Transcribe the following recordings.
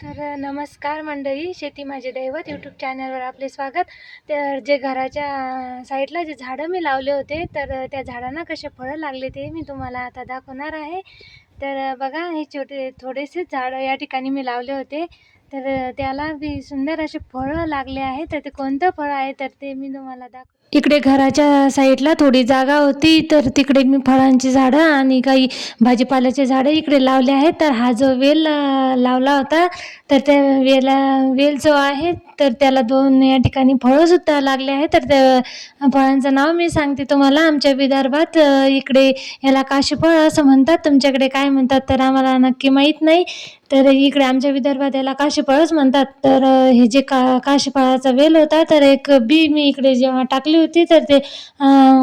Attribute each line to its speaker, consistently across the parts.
Speaker 1: तर नमस्कार मंडळी शेती माझे दैवत यूट्यूब चॅनलवर आपले स्वागत. तर जे घराच्या साईडला जे झाडं मी लावले होते तर त्या झाडांना कसे फळं लागले ते मी तुम्हाला आता दाखवणार आहे. तर बघा हे छोटे थोडेसे झाडं या ठिकाणी मी लावले होते. तर त्याला बी सुंदर असे फळं लागले आहे तर ते कोणतं फळ आहे तर ते मी तुम्हाला दाखव इकडे घराच्या साईडला थोडी जागा होती तर तिकडे मी फळांची झाडं आणि काही भाजीपाल्याचे झाडं इकडे लावले आहेत. तर हा जो वेल लावला होता तर त्या वेला वेल जो आहे तर त्याला दोन या ठिकाणी फळंसुद्धा लागले आहेत. तर त्या फळांचं नाव मी सांगते तुम्हाला. आमच्या विदर्भात इकडे याला काशीफळ असं म्हणतात. तुमच्याकडे काय म्हणतात तर आम्हाला नक्की माहीत नाही. तर इकडे आमच्या विदर्भात याला काशीफळच म्हणतात. तर हे जे का काशीफळाचा वेल होता तर एक बी मी इकडे जेव्हा टाकली होती तर ते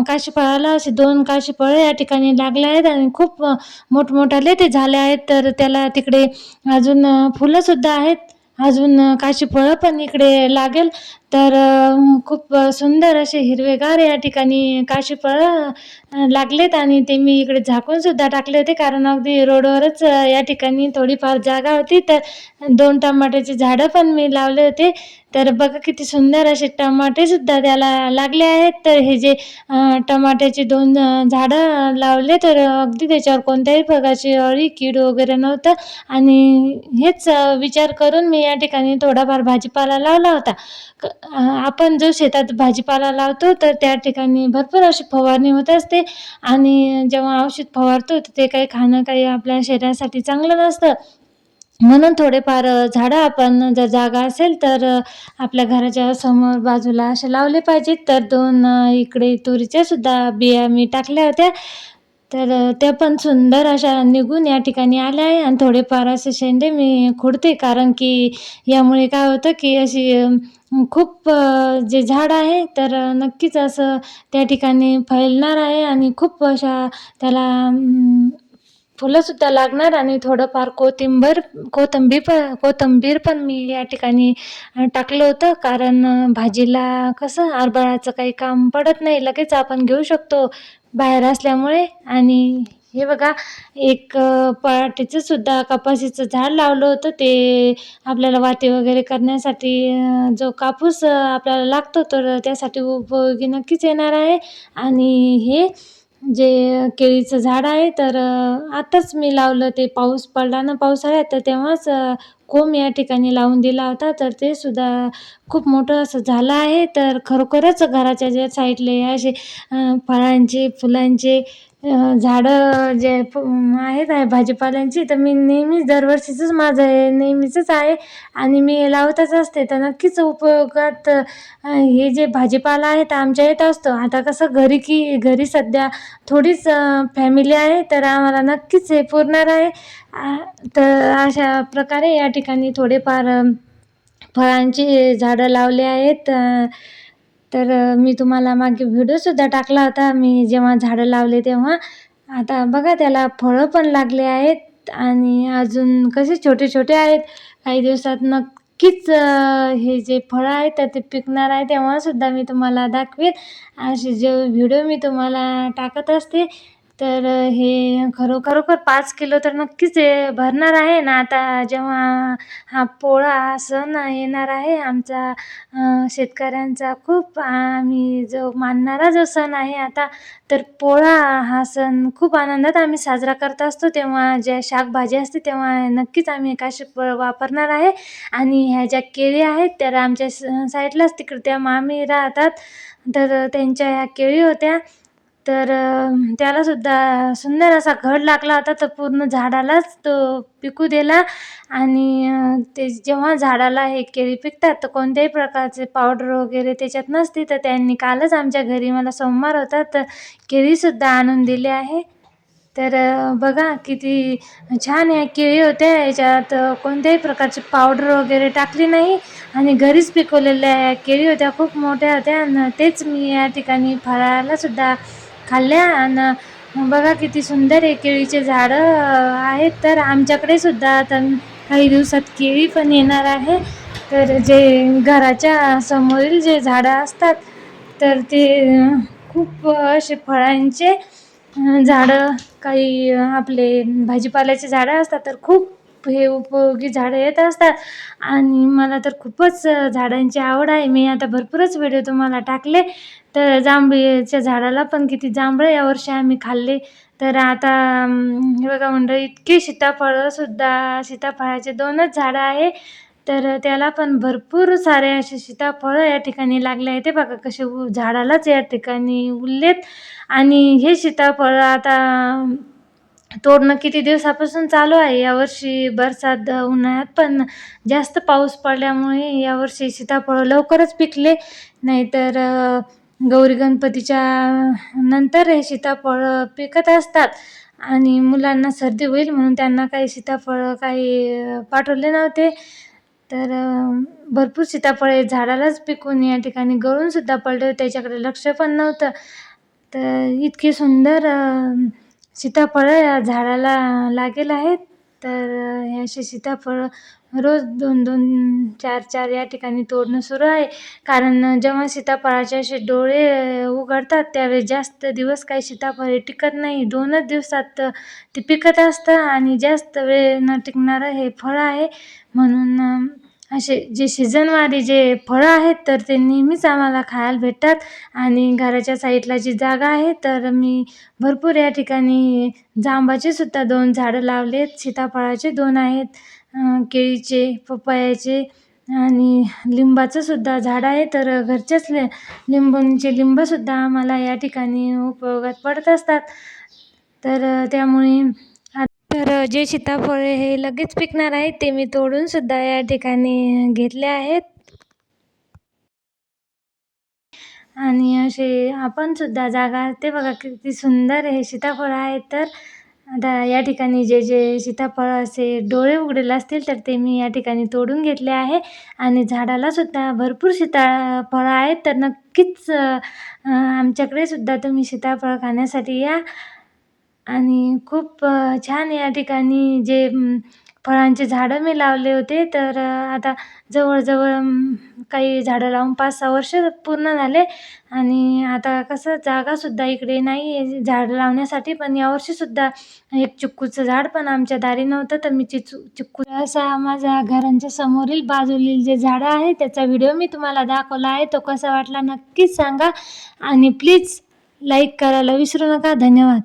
Speaker 1: काशीफळाला असे दोन काशीफळं या ठिकाणी लागले आहेत आणि खूप मोठमोठाले ते झाले आहेत. तर त्याला तिकडे अजून फुलंसुद्धा आहेत. अजून काशी काशीफळं पण इकडे लागेल. तर खूप सुंदर असे हिरवेगार या ठिकाणी काशीफळं फळं लागलेत आणि ते मी इकडे झाकून सुद्धा टाकले होते. कारण अगदी रोडवरच या ठिकाणी थोडीफार जागा होती. तर दोन टमाट्याचे झाडं पण मी लावले होते. तर बघा किती सुंदर असे टमाटे सुद्धा त्याला लागले आहेत. तर हे जे टमाट्याचे दोन झाडं लावले तर अगदी त्याच्यावर कोणत्याही प्रकारची अळी कीड वगैरे नव्हतं. आणि हेच विचार करून मी या ठिकाणी थोडाफार भाजीपाला लावला होता. क- आपण जो शेतात भाजीपाला लावतो तर त्या ठिकाणी भरपूर अशी फवारणी होत असते. आणि जेव्हा औषध फवारतो तर ते काही खाणं काही आपल्या शरीरासाठी चांगलं नसतं. म्हणून थोडेफार झाडं आपण जर जागा असेल तर आपल्या घराच्या समोर बाजूला असे लावले पाहिजेत. तर दोन इकडे तुरीच्या सुद्धा बिया मी टाकल्या होत्या. तर त्या पण सुंदर अशा निघून या ठिकाणी आल्या आहे. आणि थोडेफार असे शेंडे मी खुडते. कारण की यामुळे काय होतं की अशी खूप जे झाड आहे तर नक्कीच असं त्या ठिकाणी फैलणार आहे. आणि खूप अशा त्याला फुलंसुद्धा लागणार आणि थोडंफार कोथिंबर कोथिंबीर पण कोथिंबीर पण मी या ठिकाणी टाकलं होतं. कारण भाजीला कसं हरभऱ्याचं काही काम पडत नाही. लगेच आपण घेऊ शकतो बाहेर असल्यामुळे. आणि हे बघा एक पराठीचं सुद्धा कपाशीचं झाड लावलं होतं. ते आपल्याला वाती वगैरे करण्यासाठी जो कापूस आपल्याला लागतो तर त्यासाठी उपयोगी नक्कीच येणार आहे. आणि हे जे केळीचं झाड आहे तर आत्ताच आताच मी लावलं ते पाऊस पडला ना पावसाळ्यात तर तेव्हाच कोंब या ठिकाणी लावून दिला होता तर ते सुद्धा खूप मोठं असं झालं आहे. तर खरोखरच घराच्या ज्या साईडले असे फळांचे फुलांचे झाडं जे फ आहेत आहे भाजीपाल्यांची तर मी नेहमीच दरवर्षीचंच माझं हे नेहमीचंच आहे. आणि मी लावतच असते. तर नक्कीच उपयोगात हे जे भाजीपाला आहे तर आमच्या येत असतो. आता कसं घरी की घरी सध्या थोडीच फॅमिली आहे तर आम्हाला नक्कीच हे पुरणार आहे. तर अशा प्रकारे या ठिकाणी थोडेफार फळांची झाडं लावले आहेत. तर मी तुम्हाला मागे व्हिडिओसुद्धा टाकला होता. मी जेव्हा झाडं लावले तेव्हा. आता बघा त्याला फळं पण लागले आहेत आणि अजून कसे छोटे छोटे आहेत. काही दिवसात नक्कीच हे जे फळं आहेत तर ते पिकणार आहे तेव्हासुद्धा मी तुम्हाला दाखवेन. असे जे व्हिडिओ मी तुम्हाला टाकत असते तर हे खरो खरोखर पाच किलो तर नक्कीच हे भरणार आहे ना? आता जेव्हा हा पोळा हा सण येणार आहे आमचा शेतकऱ्यांचा खूप आम्ही जो मानणारा जो सण आहे आता तर पोळा हा सण खूप आनंदात आम्ही साजरा करत असतो. तेव्हा ज्या शाकभाजी असते तेव्हा नक्कीच आम्ही काशी वापरणार आहे. आणि ह्या ज्या केळी आहेत तर आमच्या स साईडलाच तिकडे त्या मामी राहतात. तर त्यांच्या ह्या केळी होत्या. तर त्यालासुद्धा सुंदर असा घड लागला होता. तर पूर्ण झाडालाच तो पिकू दिला आणि ते जेव्हा झाडाला हे केळी पिकतात तर कोणत्याही प्रकारचे पावडर वगैरे त्याच्यात नसते. तर त्यांनी कालच आमच्या घरी मला सोमवार होता तर केळीसुद्धा आणून दिली आहे. तर बघा किती छान या केळी होत्या. याच्यात कोणत्याही प्रकारची पावडर वगैरे टाकली नाही आणि घरीच पिकवलेल्या या केळी होत्या. खूप मोठ्या होत्या आणि तेच मी या ठिकाणी फराळालासुद्धा खाल्ल्या आणि बघा किती सुंदर आहे केळीचे झाडं आहेत. तर आमच्याकडे सुद्धा आता काही दिवसात केळी पण येणार आहे. तर जे घराच्या समोरील जे झाडं असतात तर ते खूप असे फळांचे झाडं काही आपले भाजीपाल्याचे झाडं असतात तर खूप हे उपयोगी झाडं येत असतात. आणि मला तर खूपच झाडांची आवड आहे. मी आता भरपूरच व्हिडिओ तुम्हाला टाकले. तर जांभळीच्या झाडाला पण किती जांभळं यावर्षी आम्ही खाल्ले. तर आता हे बघा मंडळी इतकी सीताफळंसुद्धा सीताफळाचे दोनच झाडं आहे. तर त्याला पण भरपूर सारे असे सीताफळं या ठिकाणी लागले आहे. ते बघा कसे उ झाडालाच या ठिकाणी उरलेत. आणि हे सीताफळ आता तोडणं किती दिवसापासून चालू आहे? यावर्षी बरसात उन्हाळ्यात पण जास्त पाऊस पडल्यामुळे यावर्षी सीताफळ लवकरच पिकले. नाहीतर गौरी गणपतीच्या नंतर हे सीताफळ पिकत असतात आणि मुलांना सर्दी होईल म्हणून त्यांना काही सीताफळ काही पाठवले नव्हते. तर भरपूर सीताफळे झाडालाच पिकून या ठिकाणी गळून सुद्धा पडले. होते त्याच्याकडे लक्ष पण नव्हतं. तर इतकी सुंदर सीताफळं या झाडाला लागेल आहेत. तर हे असे सीताफळं रोज दोन दोन चार चार या ठिकाणी तोडणं सुरू आहे. कारण जेव्हा सीताफळाचे असे डोळे उघडतात त्यावेळेस जास्त दिवस काही सीताफळे टिकत नाही. दोनच दिवसात ते पिकत असतं आणि जास्त वेळ न टिकणारं हे फळ आहे. म्हणून असे जे शिजनवारी जे फळं आहेत तर ते नेहमीच आम्हाला खायला भेटतात. आणि घराच्या साईडला जी जागा आहे तर मी भरपूर या ठिकाणी जांबाचे सुद्धा दोन झाडं लावले आहेत. सीताफळाचे दोन आहेत केळीचे पपयाचे आणि लिंबाचं सुद्धा झाड आहे. तर घरचेच लि लिंबूंचे लिंबसुद्धा आम्हाला या ठिकाणी उपयोगात पडत असतात. तर त्यामुळे जे सीताफळे हे लगेच पिकणार आहेत ते मी तोडूनसुद्धा या ठिकाणी घेतले आहेत. आणि असे आपणसुद्धा जागा ते बघा किती सुंदर हे सीताफळ आहे. तर आता या ठिकाणी जे जे सीताफळ असे डोळे उघडेल असतील तर ते मी या ठिकाणी तोडून घेतले आहे. आणि झाडालासुद्धा भरपूर सीताफळं आहेत. तर नक्कीच आमच्याकडे सुद्धा तुम्ही सीताफळ खाण्यासाठी या. आणि खूप छान या ठिकाणी जे फळांचे झाडं मी लावले होते. तर आता जवळजवळ काही झाडं लावून पाच सहा वर्ष पूर्ण झाले. आणि आता कसं जागासुद्धा इकडे नाही आहे झाडं लावण्यासाठी. पण यावर्षीसुद्धा एक चिक्कूचं झाड पण आमच्या दारी नव्हतं तर मी चिचू चिक्कू असा माझ्या घरांच्या समोरील बाजूलील जे झाडं आहे त्याचा व्हिडिओ मी तुम्हाला दाखवला आहे. तो कसा वाटला नक्कीच सांगा. आणि प्लीज लाईक करायला विसरू नका. धन्यवाद.